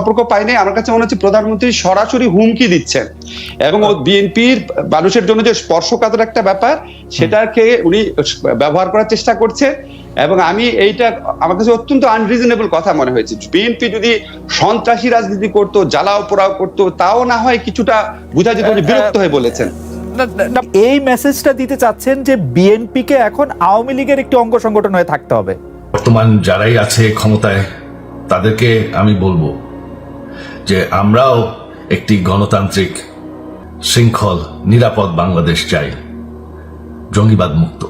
সম্পর্ক পাইনি আমার কাছে মনে হচ্ছে প্রধানমন্ত্রী সরাসরি হুমকি দিচ্ছেন। এবং বিএনপির মানুষের জন্য যে স্পর্শকাতর একটা ব্যাপার সেটাকে উনি ব্যবহার করার চেষ্টা করছে এবং আমি এইটা আমার কাছে অত্যন্ত আনরিজনেবল কথা মনে হয়েছে। বিএনপি যদি সন্ত্রাসী রাজনীতি করতো জ্বালাও পোড়াও করতো তাও না হয় কিছুটা বোঝা যেত উনি বিরক্ত হয়ে বলেছেন। এই মেসেজটা দিতে চাচ্ছেন যে বিএনপি কে এখন আওয়ামী লীগের একটি অঙ্গ সংগঠন হয়ে থাকতে হবে। বর্তমান যারাই আছে ক্ষমতায় তাদেরকে আমি বলব যে আমরাও একটি গণতান্ত্রিক শৃঙ্খল, নিরাপদ বাংলাদেশ চাই। জঙ্গিবাদ মুক্ত।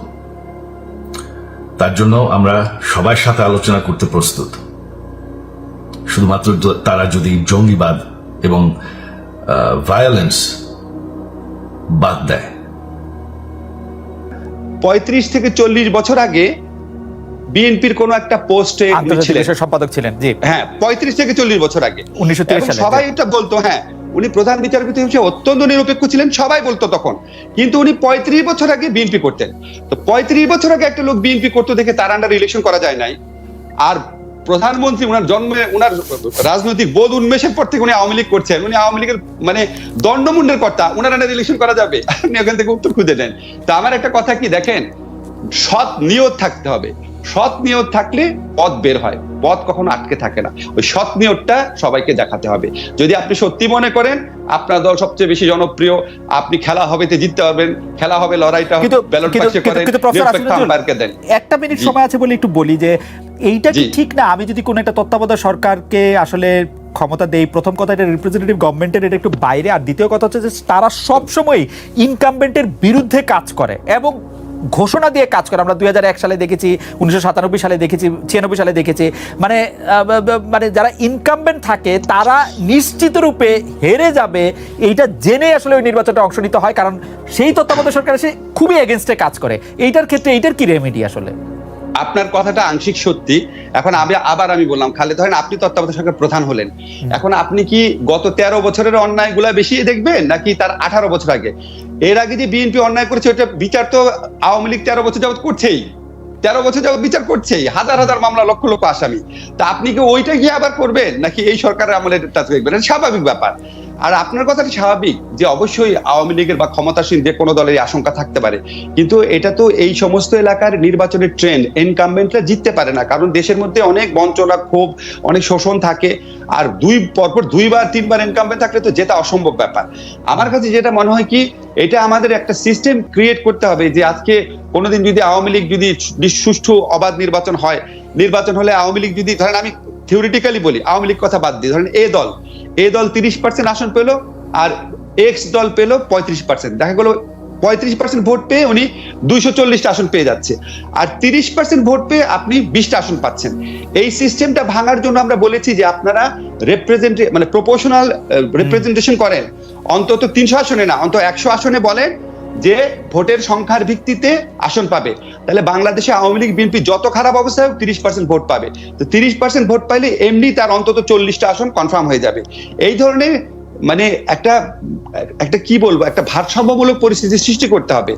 তার জন্য আমরা সবার সাথে আলোচনা করতে প্রস্তুত। শুধুমাত্র তারা যদি জঙ্গিবাদ এবং ভায়োলেন্স বাদ দেয়। পঁয়ত্রিশ থেকে চল্লিশ বছর আগে বিএনপির কোন একটা পোস্টে ছিলেন। সম্পাদক ছিলেন জি। হ্যাঁ পঁয়ত্রিশ থেকে চল্লিশ বছর আগে। 1930 এবং সালে, সবাই এটা বলতো হ্যাঁ উনি প্রধান বিচারপতি হিসেবে অত্যন্ত নিরপেক্ষ ছিলেন সবাই বলতো তখন। কিন্তু উনি পঁয়ত্রিশ বছর আগে বিএনপি করতেন। তো পঁয়ত্রিশ বছর আগে একটা লোক বিএনপি করতে দেখে তার আন্ডার ইলেকশন করা যায় নাই। আর প্রধানমন্ত্রী ওনার জন্মে ওনার রাজনৈতিক বোধ উন্মেষের পর থেকে উনি আওয়ামী লীগ করছেন। উনি আওয়ামী লীগের মানে দণ্ডমুন্ডের কর্তা উনার আন্ডার ইলেকশন করা যাবে। আপনি ওখান থেকে উত্তর খুঁজে নেন। তো আমার একটা কথা কি দেখেন সৎ নিয়ত থাকতে হবে। সৎ নিয়ত থাকলে পথ বের হয় পথ কখনো আটকে থাকে না। ওই সৎ নিয়তটা সবাইকে দেখাতে হবে। যদি আপনি সত্যি মনে করেন আপনার দল সবচেয়ে বেশি জনপ্রিয় আপনি খেলা হবেতে জিততে পারবেন খেলা হবে লড়াইটা কিন্তু ব্যালট বাক্সে করেন দেন। একটা মিনিট সময় আছে বলে একটু বলি যে এইটা কি ঠিক না? আমি যদি কোনো একটা তত্ত্বাবধায়ক সরকারকে আসলে ক্ষমতা দেই প্রথম কথা এটা রিপ্রেজেন্টেটিভ গভর্নমেন্টের এটা একটু বাইরে আর দ্বিতীয় কথা হচ্ছে যে তারা সবসময় ইনকামবেন্টের বিরুদ্ধে কাজ করে এবং ঘোষণা দিয়ে কাজ করে। আমরা দু হাজার এক সালে দেখেছি, উনিশশো সাতানব্বই সালে দেখেছি, ছিয়ানব্বই সালে দেখেছি। মানে মানে যারা ইনকামবেন্ট থাকে, তারা নিশ্চিত রূপে হেরে যাবে। এইটা জেনে আসলে ওই নির্বাচনটা অংশ নিতে হয়, কারণ সেই তত্ত্বাবধায়ক সরকার এসে খুবই এগেনস্টে কাজ করে। এইটার ক্ষেত্রে এইটার কি রেমেডি আসলে? আপনার কথাটা আংশিক সত্যি। এখন আমি আবার আমি বললাম খালে ধরেন আপনি তত্ত্বাবধায়ক সরকার প্রধান হলেন। এখন আপনি কি গত তেরো বছরের অন্যায়গুলা বেশি দেখবেন নাকি তার আঠারো বছর আগে? এর আগে যে বিএনপি অন্যায় করেছে ওটা বিচার তো আওয়ামী লীগ তেরো বছর যাবত করছেই। তেরো বছর যাবত বিচার করছেই। হাজার হাজার মামলা লক্ষ লক্ষ আসামি। তা আপনি কি ওইটা গিয়ে আবার করবেন নাকি এই সরকারের আমলের দেখবেন? এটা স্বাভাবিক ব্যাপার। আর আপনার কথাটা স্বাভাবিক যে অবশ্যই আওয়ামী লীগের বা ক্ষমতাসীন যে কোনো দলের আশঙ্কা থাকতে পারে। কিন্তু এটা তো এই সমস্ত এলাকার নির্বাচনের ট্রেন্ড এনকামবেন্টরা জিততে পারে না। কারণ দেশের মধ্যে অনেক বঞ্চনা, ক্ষোভ, অনেক শোষণ থাকে। আর দুই, পরপর দুইবার, তিনবার এনকামবেন্ট থাকলে তো জেতা অসম্ভব ব্যাপার। আমার কাছে যেটা মনে হয় কি, এটা আমাদের একটা সিস্টেম ক্রিয়েট করতে হবে যে আজকে কোনোদিন যদি আওয়ামী লীগ যদি সুষ্ঠু, অবাধ নির্বাচন হয়, নির্বাচন হলে আওয়ামী লীগ যদি, ধরেন আমি থিওরিটিক্যালি বলি, আওয়ামী লীগ কথা বাদ দিই ধরেন এ দল এ দল তিরিশ পার্সেন্ট আসন পেল আর এক্স দল পেল পঁয়ত্রিশ পার্সেন্ট দেখা গেলো পঁয়ত্রিশ পার্সেন্ট ভোট পেয়ে উনি দুইশো চল্লিশটা আসন পেয়ে যাচ্ছে। আর তিরিশ পার্সেন্ট ভোট পেয়ে আপনি বিশটা আসন পাচ্ছেন। এই সিস্টেমটা ভাঙার জন্য আমরা বলেছি যে আপনারা রিপ্রেজেন্ট মানে প্রপোর্শনাল রিপ্রেজেন্টেশন করেন। অন্তত তিনশো আসনে না, অন্তত একশো আসনে বলেন যে ভোটের সংখ্যার ভিত্তিতে আসন পাবে। তাহলে বাংলাদেশে আওয়ামী লীগ বিএনপি যত খারাপ অবস্থা হোক তিরিশ পার্সেন্ট ভোট পাবে। তো তিরিশ পার্সেন্ট ভোট পাইলে এমনি তার অন্তত চল্লিশটা আসন কনফার্ম হয়ে যাবে। এই ধরনের মানে একটা একটা কি বলব একটা ভারসাম্যমূলক পরিস্থিতি সৃষ্টি করতে হবে।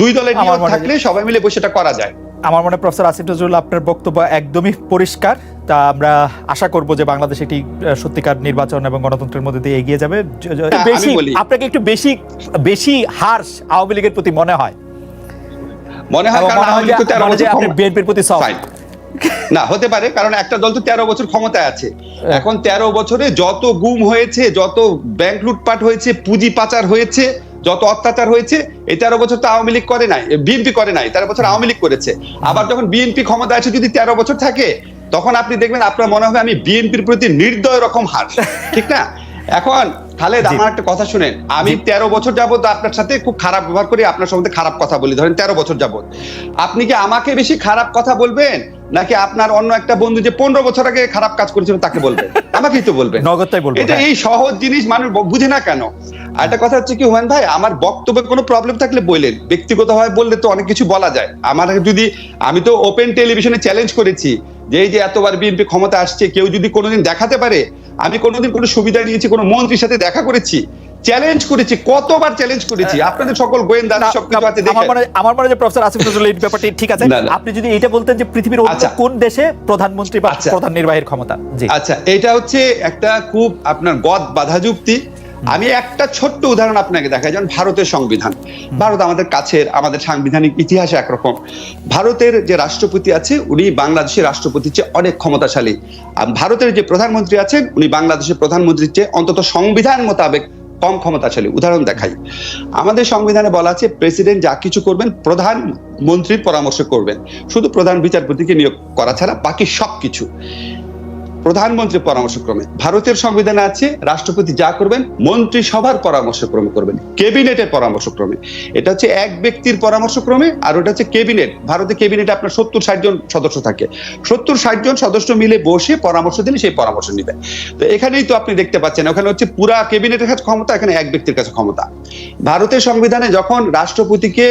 দুই দলের নিয়ম থাকলে সবাই মিলে বসে এটা করা যায়। আমার মনে হয় প্রফেসর আসিফ নজরুল আপনার বক্তব্য একদমই পরিষ্কার। তা আমরা আশা করব যে বাংলাদেশ একটি সত্যিকার নির্বাচন এবং গণতন্ত্রের মধ্যে দিয়ে এগিয়ে যাবে। হ্যাঁ, বেশি আপনাকে একটু বেশি বেশি হার্শ আওয়ামী লীগের প্রতি মনে হয়? মনে হয় মনে হয় আপনি বিএনপির প্রতি। Fine. না হতে পারে কারণ একটা দল তো তেরো বছর ক্ষমতায় আছে। এখন তেরো বছরে যত গুম হয়েছে যত ব্যাংক লুটপাট হয়েছে পুঁজি পাচার হয়েছে যত অত্যাচার হয়েছে এই তেরো বছর তো আওয়ামী লীগ করে নাই বিএনপি করে নাই তেরো বছর আওয়ামী লীগ করেছে। আবার যখন বিএনপি ক্ষমতা আছে যদি তেরো বছর থাকে তখন আপনি দেখবেন আপনার মনে হবে আমি বিএনপির প্রতি নির্দয় রকম হার। ঠিক না? এখন খালেদ আমার একটা কথা শুনেন আমি তেরো বছর যাবত আপনার সাথে খুব খারাপ ব্যবহার করি আপনার সম্বন্ধে খারাপ কথা বলি। ধরেন তেরো বছর যাবত আপনি কি আমাকে বেশি খারাপ কথা বলবেন? নাকি আপনার অন্য একটা বন্ধু যে পনেরো বছর আগে খারাপ কাজ করেছিল তাকে বলবেন? আমাকেই তো বলবেন। নগদটাই বলব, এটা হ্যাঁ। এই সহজ জিনিস মানুষ বুঝে না কেন? আর একটা কথা হচ্ছে কি হুমায়ুন ভাই আমার বক্তব্যে কোনো প্রবলেম থাকলে বললেন। ব্যক্তিগতভাবে বললে তো অনেক কিছু বলা যায়। আমার যদি আমি তো ওপেন টেলিভিশনে চ্যালেঞ্জ করেছি যে এই যে এতবার বিএনপি ক্ষমতা আসছে কেউ যদি কোনোদিন দেখাতে পারে আমি কোনোদিন কোনো সুবিধা নিয়েছি কোনো মন্ত্রীর সাথে দেখা করেছি চ্যালেঞ্জ করেছি কতবার চ্যালেঞ্জ করেছি? আপনাদের সকল আছে আমার মনে আমার মনে যে প্রফেসর আসিফ নজরুল এই ব্যাপারটি ঠিক আছে। আপনি যদি এটা বলতেন যে পৃথিবীর অন্য আচ্ছা। কোন দেশে প্রধানমন্ত্রী বা আচ্ছা। প্রধান নির্বাহীর ক্ষমতা? জি। আচ্ছা এটা হচ্ছে একটা খুব আপনার গদ বাধা যুক্তি। আমি একটা ছোট্ট উদাহরণ আপনাকে দেখাই যেমন ভারতের সংবিধান। ভারত আমাদের কাছের আমাদের সাংবিধানিক ইতিহাস একরকম। ভারতের যে রাষ্ট্রপতি আছে উনি বাংলাদেশের রাষ্ট্রপতির চেয়ে অনেক ক্ষমতাশালী। ভারতের যে প্রধানমন্ত্রী আছেন উনি বাংলাদেশের প্রধানমন্ত্রীর চেয়ে অন্তত সংবিধান মোতাবেক কম ক্ষমতাশালী। উদাহরণ দেখাই। আমাদের সংবিধানে বলা আছে, প্রেসিডেন্ট যা কিছু করবেন, প্রধান মন্ত্রীর পরামর্শ করবেন। শুধু প্রধান বিচারপতিকে নিয়োগ করা ছাড়া বাকি সবকিছু। প্রধানমন্ত্রীর পরামর্শক্রমে। ভারতের সংবিধানে আছে, রাষ্ট্রপতি যা করবেন, মন্ত্রিসভার পরামর্শক্রমে করবেন, ক্যাবিনেটের পরামর্শক্রমে। এটা হচ্ছে এক ব্যক্তির পরামর্শক্রমে, আর ওটা হচ্ছে ক্যাবিনেট। ভারতে ক্যাবিনেটে আপনার সত্তর ষাট জন সদস্য থাকে। সত্তর ষাট জন সদস্য মিলে বসে পরামর্শ দিলে সেই পরামর্শ নেবেন তো এখানেই তো আপনি দেখতে পাচ্ছেন, ওখানে হচ্ছে পুরা ক্যাবিনেটের কাছে ক্ষমতা, এখানে এক ব্যক্তির কাছে ক্ষমতা। ভারতের সংবিধানে যখন রাষ্ট্রপতিকে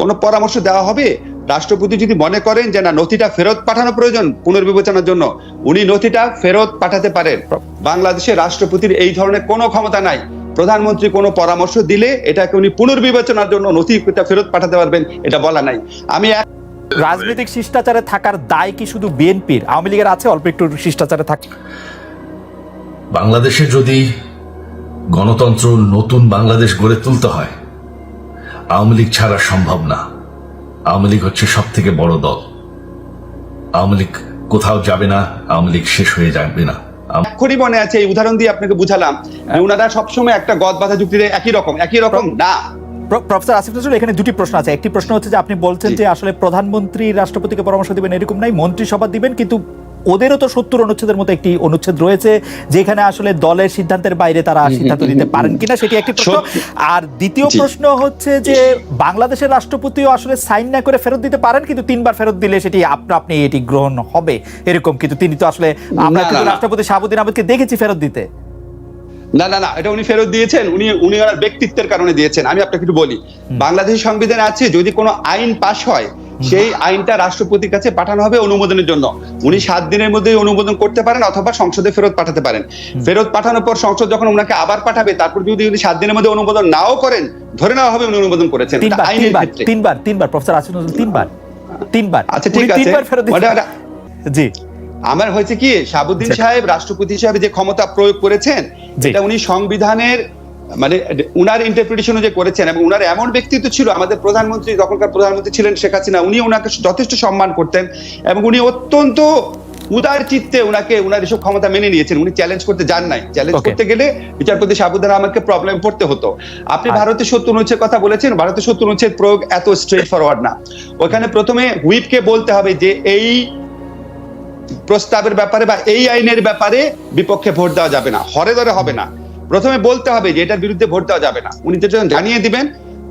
কোনো পরামর্শ দেওয়া হবে রাষ্ট্রপতি যদি মনে করেন যে না নথিটা ফেরত পাঠানো প্রয়োজন পুনর্বিবেচনার জন্য উনি নথিটা ফেরত পাঠাতে পারেন। বাংলাদেশের রাষ্ট্রপতির এই ধরনের কোনো ক্ষমতা নাই। প্রধানমন্ত্রী কোনো পরামর্শ দিলে এটাকে উনি পুনর্বিবেচনার জন্য নথিটা ফেরত পাঠাতে পারবেন এটা বলা নাই। আমি এক রাজনৈতিক শিষ্টাচারে থাকার দায় কি শুধু বিএনপির? আওয়ামী লীগের আছে অল্প একটু শিষ্টাচারে থাক। বাংলাদেশে যদি গণতন্ত্র নতুন বাংলাদেশ গড়ে তুলতে হয় আওয়ামী লীগ ছাড়া সম্ভব না। আওয়ামী লীগ হচ্ছে সব থেকে বড় দল। আওয়ামী লীগ কোথাও যাবে না আওয়ামী লীগ শেষ হয়ে যাবে না। আওয়ামী- মনে আছে এই উদাহরণ দিয়ে আপনাকে বুঝালাম ওনারা সবসময় একটা গদ বাধা যুক্তিতে একই রকম একই রকম না। প্র- প্রফেসর আসিফ নজরুল এখানে দুটি প্রশ্ন আছে। একটি প্রশ্ন হচ্ছে যে আপনি বলছেন যে আসলে প্রধানমন্ত্রী রাষ্ট্রপতিকে পরামর্শ দিবেন এরকম নাই মন্ত্রিসভা দিবেন কিন্তু ওদেরও তো সত্তর অনুচ্ছেদের মতো একটি অনুচ্ছেদ রয়েছে যেখানে আসলে দলের সিদ্ধান্তের বাইরে তারা সিদ্ধান্ত নিতে পারেন কিনা সেটি একটি প্রশ্ন। আর দ্বিতীয় প্রশ্ন হচ্ছে যে বাংলাদেশের রাষ্ট্রপতিও আসলে সাইন না করে ফেরত দিতে পারেন কিন্তু তিনবার ফেরত দিলে সেটি আপনা আপনি এটি গ্রহণ হবে এরকম। কিন্তু তিনি তো আসলে আমরা কিন্তু। রাষ্ট্রপতি শাহাবুদ্দিন আহমেদকে দেখেছি ফেরত দিতে। না না না এটা উনি ফেরত দিয়েছেন উনি উনি ওনার ব্যক্তিত্বের কারণে দিয়েছেন। আমি আপনাকে একটু বলি বাংলাদেশ সংবিধানে আছে যদি কোনো আইন পাশ হয় সেই আইনটা রাষ্ট্রপতির কাছে পাঠানো হবে অনুমোদনের জন্য। উনি সাত দিনের মধ্যে অনুমোদন করতে পারেন অথবা সংসদে ফেরত পাঠাতে পারেন। ফেরত পাঠানোর পর সংসদ যখন ওনাকে আবার পাঠাবে তারপর যদি উনি সাত দিনের মধ্যে অনুমোদন নাও করেন ধরে নেওয়া হবে উনি অনুমোদন করেছেন। তিনবার আইনের তিনবার ক্ষেত্রে। তিনবার তিনবার প্রফেসর আসিফ নজরুল তিনবার তিনবার। আচ্ছা, ঠিক আছে। জি। আমার হয়েছে কি শাহাবুদ্দিন আচ্ছা। সাহেব রাষ্ট্রপতি হিসাবে যে ক্ষমতা প্রয়োগ করেছেন। এটা উনি সংবিধানের মানে উনার ইন্টারপ্রিটেশন যে করেছেন এবং উনার এমন ব্যক্তিত্ব ছিল আমাদের প্রধানমন্ত্রী তখনকার প্রধানমন্ত্রী ছিলেন শেখ হাসিনা উনি ওনাকে যথেষ্ট সম্মান করতেন এবং উনি অত্যন্ত উদার চিত্তে উনাকে উনার এসব ক্ষমতা মেনে নিয়েছেন। উনি চ্যালেঞ্জ করতে যান নাই। চ্যালেঞ্জ করতে গেলে বিচারপতি শাহাবুদ্দিন আমাকে প্রবলেম পড়তে হতো। আপনি আচ্ছা। ভারতের সত্য অনুচ্ছেদ কথা বলেছেন ভারতের সত্য অনুচ্ছেদ প্রয়োগ এত স্ট্রেট ফরওয়ার্ড না। ওখানে প্রথমে হুইপকে বলতে হবে যে এই প্রস্তাবের ব্যাপারে বা এই আইনের ব্যাপারে বিপক্ষে ভোট দেওয়া যাবে না। হরে ধরে হবে না। প্রথমে বলতে হবে যে এটার বিরুদ্ধে ভোট দেওয়া যাবে না। উনি যেটা জানিয়ে দিবেন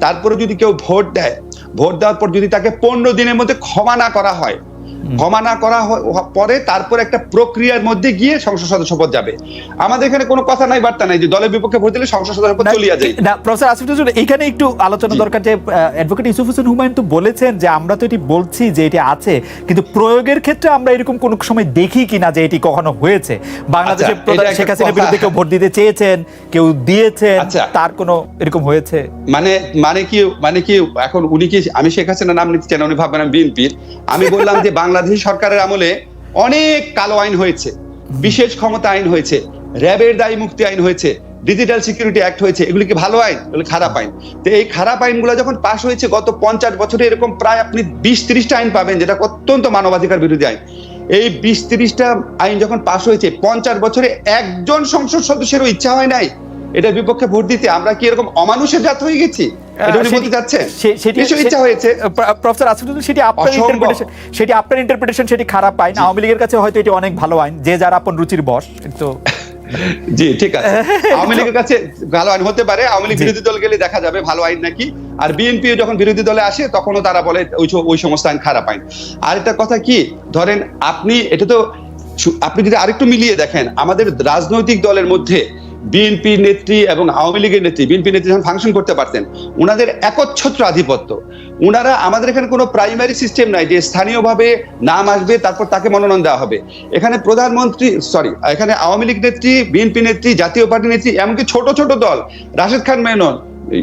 তারপরে যদি কেউ ভোট দেয়, ভোট দেওয়ার পর যদি তাকে পনেরো দিনের মধ্যে ক্ষমা না করা হয় ক্ষমা না করা পরে তারপর একটা প্রক্রিয়ার মধ্যে গিয়ে সংসদ সদস্য পদ যাবে। আমাদের এখানে কোনো কথা নাই বার্তা নাই যে দলের বিপক্ষে ভোট দিলে সংসদ সদস্য পদ চলিয়া যায়। না প্রফেসর আসিফ নজরুল এখানে একটু আলোচনা দরকার যে অ্যাডভোকেট ইউসুফ হোসেন হুমায়ুন তো বলেছেন যে আমরা তো এটি বলছি যে এটি আছে কিন্তু প্রয়োগের ক্ষেত্রে আমরা এরকম কোন সময় দেখি কিনা যে এটি কখনো হয়েছে? বাংলাদেশের আচ্ছা, প্রধান শেখ হাসিনার বিরুদ্ধে কেউ ভোট দিতে চেয়েছেন কেউ দিয়েছেন আচ্ছা। তার কোনো এরকম হয়েছে? মানে মানে কি মানে কি এখন উনি কি আমি শেখ হাসিনা নাম নিতে চাই না উনি ভাববেন আমি বিএনপির। আমি বললাম যে বাংলাদেশ সরকারের আমলে অনেক কালো আইন হয়েছে, বিশেষ ক্ষমতা আইন হয়েছে, র্যাবের দায়ী মুক্তি আইন হয়েছে, ডিজিটাল সিকিউরিটি অ্যাক্ট হয়েছে, এগুলি কি ভালো আইন? খারাপ আইন। তো এই খারাপ আইনগুলো যখন পাশ হয়েছে গত পঞ্চাশ বছরে, এরকম প্রায় আপনি বিশ ত্রিশটা আইন পাবেন, যেটা অত্যন্ত মানবাধিকার বিরোধী আইন। এই বিশ ত্রিশটা আইন যখন পাশ হয়েছে, পঞ্চাশ বছরে একজন সংসদ সদস্যেরও ইচ্ছা হয় নাই এটার বিপক্ষে ভোট দিতে আমরা কি এরকম অমানুষের জাত হয়ে গেছি? সেটি- আপনার ইন্টারপ্রিটেশন সেটি আপনার ইন্টারপ্রিটেশন সেটি খারাপ আইন আওয়ামী লীগের কাছে হয়তো এটি অনেক ভালো আইন যে যার আপন রুচির বস তো জি ঠিক আছে। আওয়ামী লীগের কাছে ভালো আইন হতে পারে। আওয়ামী লীগ বিরোধী দল গেলে দেখা যাবে ভালো আইন নাকি। আর বিএনপি যখন বিরোধী দলে আসে তখনও তারা বলে ওই ওই সমস্ত আইন খারাপ আইন। আর একটা কথা কি ধরেন আপনি এটা তো আপনি যদি আরেকটু মিলিয়ে দেখেন আমাদের রাজনৈতিক দলের মধ্যে বিএনপি নেত্রী এবং আওয়ামী লীগের নেত্রী, বিএনপি নেত্রী যখন ফাংশন করতে পারতেন ওনাদের একচ্ছত্র আধিপত্য। ওনারা আমাদের এখানে কোনো প্রাইমারি সিস্টেম নাই যে স্থানীয়ভাবে নাম আসবে, তারপর তাকে মনোনয়ন দেওয়া হবে। এখানে প্রধানমন্ত্রী সরি এখানে আওয়ামী লীগ নেত্রী, বিএনপি নেত্রী, জাতীয় পার্টি নেত্রী, এমনকি ছোট ছোট দল, রাশেদ খান মেনন,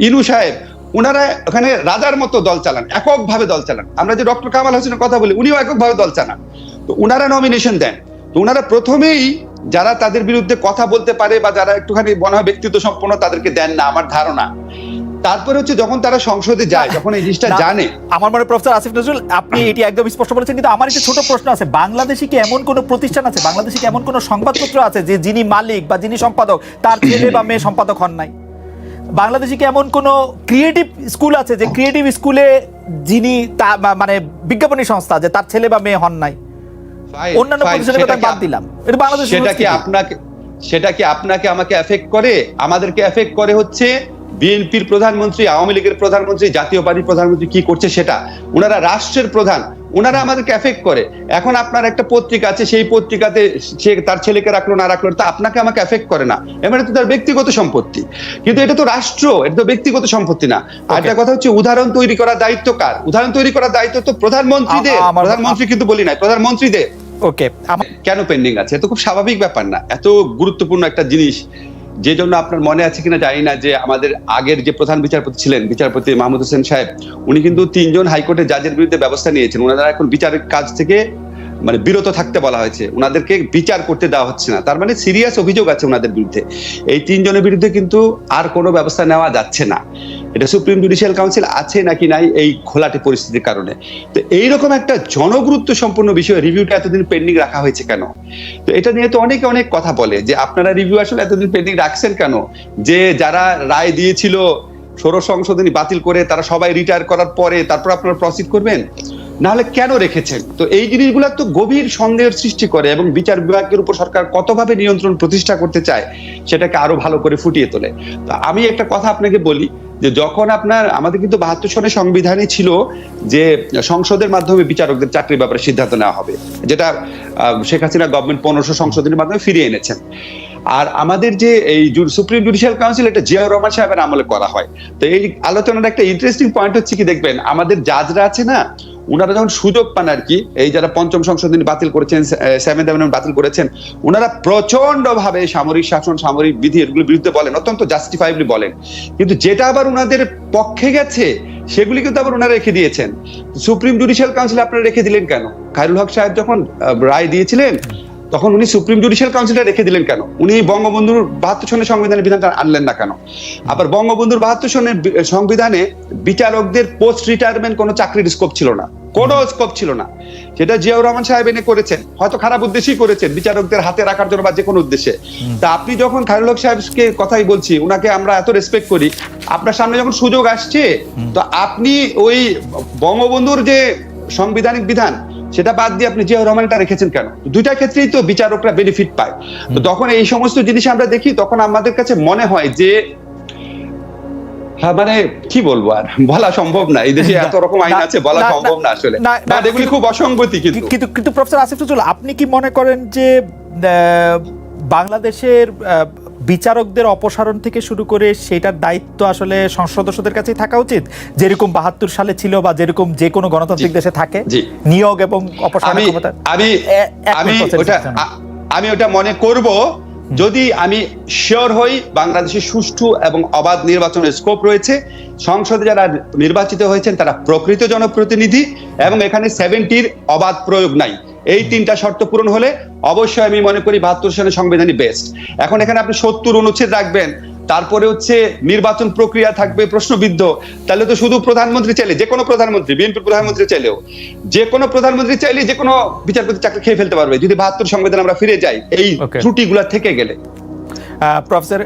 ইনু সাহেব ওনারা ওখানে রাজার মতো দল চালান, এককভাবে দল চালান। আমরা যে ডক্টর কামাল হোসেনের কথা বলি, উনিও এককভাবে দল চালান। তো ওনারা নমিনেশন দেন। তো ওনারা প্রথমেই যারা তাদের বিরুদ্ধে কথা বলতে পারে বা যারা একটুখানি মনে হয় ব্যক্তিত্ব সম্পন্ন তাদেরকে দেন না আমার ধারণা। তারপরে হচ্ছে যখন তারা সংসদে যায় যখন এই জিনিসটা জানে। আমার মনে প্রফেসর আসিফ নজরুল আপনি এটি একদম স্পষ্ট বলেছেন কিন্তু আমার একটা ছোট প্রশ্ন আছে। বাংলাদেশে কি এমন কোনো প্রতিষ্ঠান আছে বাংলাদেশে কি এমন কোনো সংবাদপত্র আছে যে যিনি মালিক বা যিনি সম্পাদক তার ছেলে বা মেয়ে সম্পাদক হন নাই? বাংলাদেশে কি এমন কোনো ক্রিয়েটিভ স্কুল আছে যে ক্রিয়েটিভ স্কুলে যিনি তা মানে বিজ্ঞাপনী সংস্থা যে তার ছেলে বা মেয়ে হন নাই? অন্যান্য প্রতিষ্ঠানের কথা বাদ দিলাম। এটা বাংলাদেশ সেটা কি আপনাকে সেটা কি আপনাকে আমাকে এফেক্ট করে? আমাদেরকে এফেক্ট করে হচ্ছে বিএনপির প্রধানমন্ত্রী আওয়ামী লীগের প্রধানমন্ত্রী জাতীয় পার্টির প্রধানমন্ত্রী কি করছে সেটা। ওনারা রাষ্ট্রের প্রধান ওনারা আমাদেরকে এফেক্ট করে। এখন আপনার একটা পত্রিকা আছে সেই পত্রিকাতে সে তার ছেলেকে রাখল না রাখল তা আপনাকে আমাকে এফেক্ট করে না। এবারে তো তার ব্যক্তিগত সম্পত্তি। কিন্তু এটা তো রাষ্ট্র এটা তো ব্যক্তিগত সম্পত্তি না। আর একটা কথা হচ্ছে উদাহরণ তৈরি করার দায়িত্ব কার? উদাহরণ তৈরি করার দায়িত্ব তো প্রধানমন্ত্রীদের। প্রধানমন্ত্রী কিন্তু বলি নাই প্রধানমন্ত্রীদের। ওকে কেন পেন্ডিং আছে? এত খুব স্বাভাবিক ব্যাপার না। এত গুরুত্বপূর্ণ একটা জিনিস যে জন্য আপনার মনে আছে কিনা জানি না যে আমাদের আগের যে প্রধান বিচারপতি ছিলেন, বিচারপতি মাহমুদ হোসেন সাহেব, উনি কিন্তু তিনজন হাইকোর্টের জাজের বিরুদ্ধে ব্যবস্থা নিয়েছেন। ওনারা এখন বিচারের কাজ থেকে মানে বিরত থাকতে বলা হয়েছে। ওনাদেরকে বিচার করতে দেওয়া হচ্ছে না। তার মানে সিরিয়াস অভিযোগ আছে ওনাদের বিরুদ্ধে। এই তিনজনের বিরুদ্ধে কিন্তু আর কোনো ব্যবস্থা নেওয়া যাচ্ছে না। এটা সুপ্রিম জুডিশিয়াল কাউন্সিল আছে নাকি নাই এই খোলাটি পরিস্থিতির কারণে। তো এইরকম একটা জনগুরুত্ব সম্পন্ন বিষয় রিভিউটা এতদিন পেন্ডিং রাখা হয়েছে কেন? তো এটা নিয়ে তো অনেকে অনেক কথা বলে যে আপনারা রিভিউ আসলে এতদিন পেন্ডিং রাখছেন কেন? যে যারা রায় দিয়েছিল, ষোড়শ সংশোধনী বাতিল করে তারা সবাই রিটায়ার করার পরে তারপর আপনারা প্রসিড করবেন? নাহলে কেন রেখেছেন? তো এই জিনিসগুলো তো গভীর সন্দেহের সৃষ্টি করে এবং বিচার বিভাগের উপর সরকার কতভাবে নিয়ন্ত্রণ প্রতিষ্ঠা করতে চায়, সেটাকে আরও ভালো করে ফুটিয়ে তোলে। তো আমি একটা কথা আপনাকে বলি, যে যখন আপনার, আমাদের কিন্তু বাহাত্তর সনের সংবিধানে ছিল যে সংসদের মাধ্যমে বিচারকদের চাকরির ব্যাপারে সিদ্ধান্ত নেওয়া হবে, যেটা শেখ হাসিনা গভর্নমেন্ট পনেরোশো সংশোধনের মাধ্যমে ফিরিয়ে এনেছেন। আর আমাদের যে এই সুপ্রিম জুডিশিয়াল কাউন্সিল এটা জিয়াউর রহমান সাহেবের আমলে করা হয়। তো এই আলোচনার একটা ইন্টারেস্টিং পয়েন্ট হচ্ছে কি দেখবেন, আমাদের জাজরা আছে না ওনারা যখন সুযোগ পান আর কি, এই যারা পঞ্চম সংশোধনী বাতিল করেছেন সেভেন্থ অ্যামেন্ডমেন্ট বাতিল করেছেন ওনারা প্রচণ্ড ভাবে সামরিক শাসন, সামরিক বিধি এগুলোর বিরুদ্ধে বলেন, অত্যন্ত জাস্টিফাইবলি বলেন। কিন্তু যেটা আবার ওনাদের পক্ষে গেছে, সেগুলি কিন্তু আবার ওনারা রেখে দিয়েছেন। সুপ্রিম জুডিশিয়াল কাউন্সিল আপনারা রেখে দিলেন কেন? খায়রুল হক সাহেব যখন রায় দিয়েছিলেন তখন উনি সুপ্রিম জুডিশিয়াল কাউন্সিলটা রেখে দিলেন কেন? উনি বঙ্গবন্ধুর বাহাত্তর সনের সংবিধানের বিধানটা আনলেন না কেন? আবার বঙ্গবন্ধুর বাহাত্তর সনের সংবিধানে বিচারকদের পোস্ট রিটায়ারমেন্ট কোনো চাকরির স্কোপ ছিল না। কোনো স্কোপ ছিল না। সেটা জিয়াউর রহমান সাহেব এনে করেছেন হয়তো খারাপ উদ্দেশ্যেই করেছেন বিচারকদের হাতে রাখার জন্য বা যে কোনো উদ্দেশ্যে তা আপনি যখন খায়রুল হক সাহেবকে কথাই বলছি ওনাকে আমরা এত রেসপেক্ট করি আপনার সামনে যখন সুযোগ আসছে তো আপনি ওই বঙ্গবন্ধুর যে সাংবিধানিক বিধান সেটা বাদ দিয়ে আপনি জিয়াউর রহমানটা রেখেছেন কেন? দুইটা ক্ষেত্রেই তো বিচারকরা বেনিফিট পায়। তো তখন এই সমস্ত জিনিস আমরা দেখি তখন আমাদের কাছে মনে হয় যে হ্যাঁ মানে কি বলব আর? বলা সম্ভব না। এই দেশে এত রকম আইন আছে বলা সম্ভব না আসলে। না, না, বাট এগুলি খুব অসঙ্গতি কিন্তু। কিন্তু কিন্তু প্রফেসর আসিফ আপনি কি মনে করেন যে আহ, বাংলাদেশের বিচারকদের অপসারণ থেকে শুরু করে সেটার দায়িত্ব আসলে সংসদ সদস্যদের কাছেই থাকা উচিত? যেরকম বাহাত্তর সালে ছিল বা যেরকম যে কোনো গণতান্ত্রিক দেশে থাকে নিয়োগ এবং অপসারণ আমি ক্ষমতা? আমি আমি ওটা আমি ওটা মনে করব যদি আমি শিওর হই বাংলাদেশে সুষ্ঠু এবং অবাধ নির্বাচনের স্কোপ রয়েছে সংসদে যারা নির্বাচিত হয়েছেন তারা প্রকৃত জনপ্রতিনিধি এবং এখানে সেভেন্টির অবাধ প্রয়োগ নাই। এই তিনটা শর্ত পূরণ হলে অবশ্যই আমি মনে করি বাহাত্তর সালের সংবিধানই বেস্ট এখন এখানে আপনি সত্তর অনুচ্ছেদ রাখবেন তারপরে হচ্ছে নির্বাচন প্রক্রিয়া থাকবে প্রশ্নবিদ্ধ তাহলে তো শুধু প্রধানমন্ত্রী চাইলে যে কোনো প্রধানমন্ত্রী বিএনপি প্রধানমন্ত্রী চাইলেও যে কোনো প্রধানমন্ত্রী চাইলে যে কোনো বিচারপতি চাকরি খেয়ে ফেলতে পারবে যদি বাহাত্তর সংবিধান আমরা ফিরে যাই এই. ত্রুটিগুলা থেকে গেলে প্রফেসর